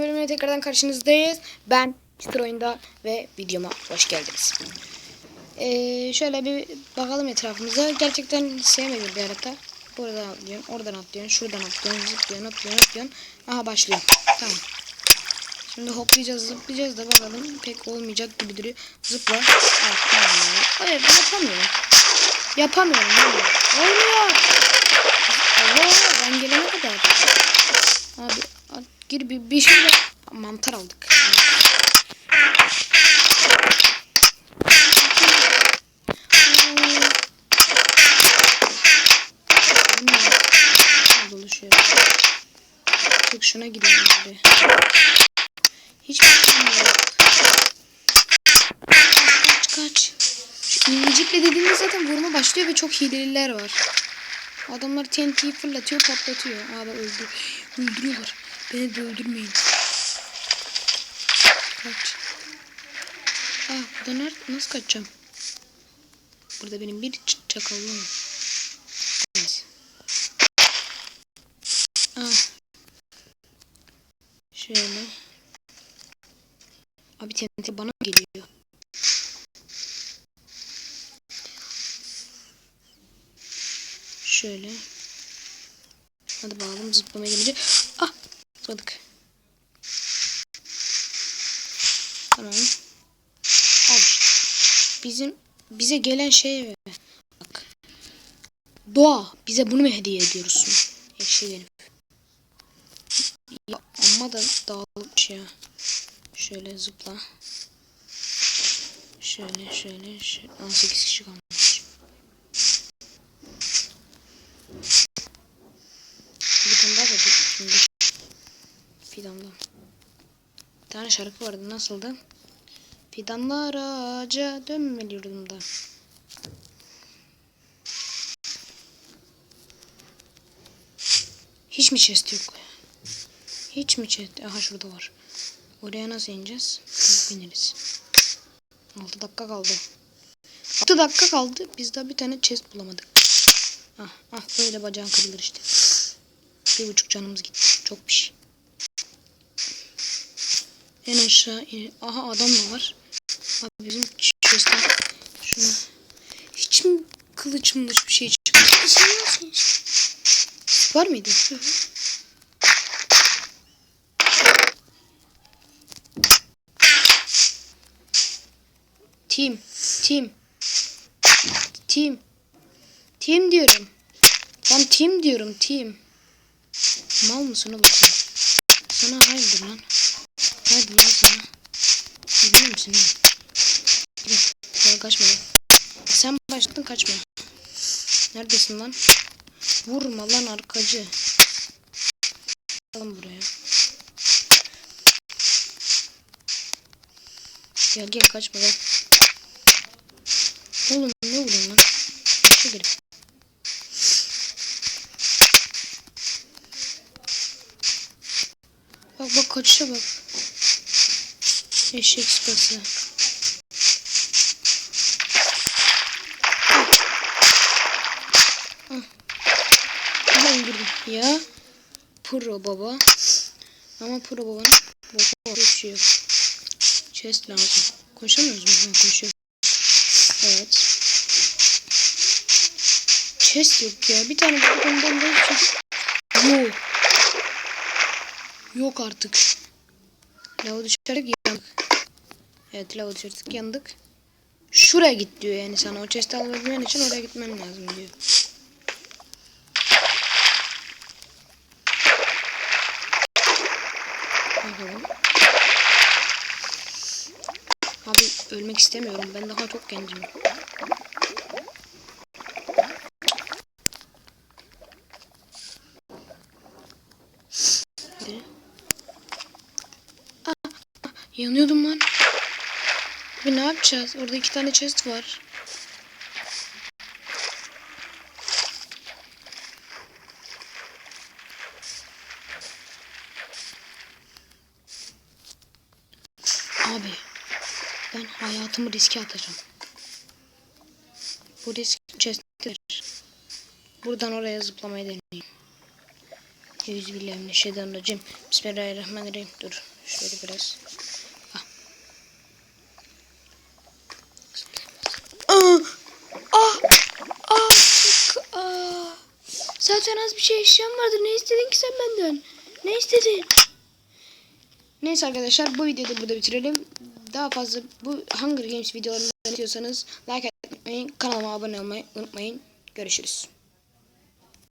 bölümüne tekrardan karşınızdayız. Ben Çıtır Oyunda ve videoma hoş geldiniz. Ee, şöyle bir bakalım etrafımıza. Gerçekten sevmediğim bir harita. Buradan atlıyorsun, oradan atlıyorsun, şuradan atlıyorsun, zıplıyorsun, atlıyorsun, atlıyorsun. Aha başlıyor. Tamam. Şimdi hoplayacağız, zıplayacağız da bakalım pek olmayacak gibi duruyor. Zıpla. Ya. Hayır, yapamıyorum. Yapamıyorum. Olmuyor. Olmuyor. Allah, ben gelene kadar. Abi gir bir, bir şey. Mantar aldık. Tık şuna gidelim abi. Hiç bakmıyor. Kaç kaç. Şu incikle dediğimde zaten vurma başlıyor ve çok hileliler var. Adamlar TNT'yi fırlatıyor patlatıyor. Aa öldü. Öldürüyorlar. Beni de öldürmeyin. Kaç. Aa burada nerede? Nasıl kaçacağım? Burada benim bir çakallım. var. Evet. Aa. Şöyle. Abi TNT bana geliyor? Şöyle. Hadi bakalım zıplamaya gelince. Zıpladık. Tamam. Al işte. Bizim bize gelen şey bak. Doğa bize bunu mu hediye ediyorsun? Eşek herif. Ya amma da dağılmış ya. Şöyle zıpla. Şöyle şöyle şöyle. 18 kişi kalmış. Bir tane daha da dur- şimdi. Fidandan. Bir tane şarkı vardı nasıldı? Fidanlar ağaca dönmeli yurdumda. Hiç mi chest yok? Hiç mi chest? Aha şurada var. Oraya nasıl ineceğiz? Bineriz. 6 dakika kaldı. 6 dakika kaldı. Biz daha bir tane chest bulamadık. Ah, ah böyle bacağın kırılır işte. Bir buçuk canımız gitti. Çok bir şey. En aşağı in. Aha adam da var. Abi bizim chest'ten şunu. Hiç mi kılıç mılıç bir şey çıkmış? Var mıydı? Hı hı. Team. Team. Team. Team diyorum. Lan team diyorum team. Mal mısın oğlum sen? Sana hayırdır lan. Hayırdır lan sana. Biliyor musun? Gel. Kaçma lan. Sen başladın kaçma. Neredesin lan? Vurma lan arkacı. Alın buraya. Gel gel kaçma gel. Oğlum ne vuruyorsun lan? Aşağı girip. Bak bak kaçışa bak. Eşek sıpası. Ben girdim. Ya. Pro baba. Ama pro babanın baba yok. Chest lazım. Koşamıyoruz mu? Ha, koşuyor. Evet. Chest yok ya. Bir tane buradan da çocuk. Yok. Yok artık. Lava düşerek yandık. Evet lava düşerek yandık. Şuraya git diyor yani sana. O chest'i alabilmen için oraya gitmem lazım diyor. Abi ölmek istemiyorum. Ben daha çok gencim. Yanıyordum lan. Abi ne yapacağız? Orada iki tane chest var. Abi ben hayatımı riske atacağım. Bu risk chest'tir. Buradan oraya zıplamayı deneyeyim. Euzubillahimineşşeytanirracim. Bismillahirrahmanirrahim. Dur. Şöyle biraz. Ah. Ah. Ah. Ah. Çok- Ah. Zaten az bir şey eşyam vardı. Ne istedin ki sen benden? Ne istedin? Neyse arkadaşlar bu videoyu da burada bitirelim. Daha fazla bu Hunger Games videolarını istiyorsanız like atmayı, kanalıma abone olmayı unutmayın. Görüşürüz.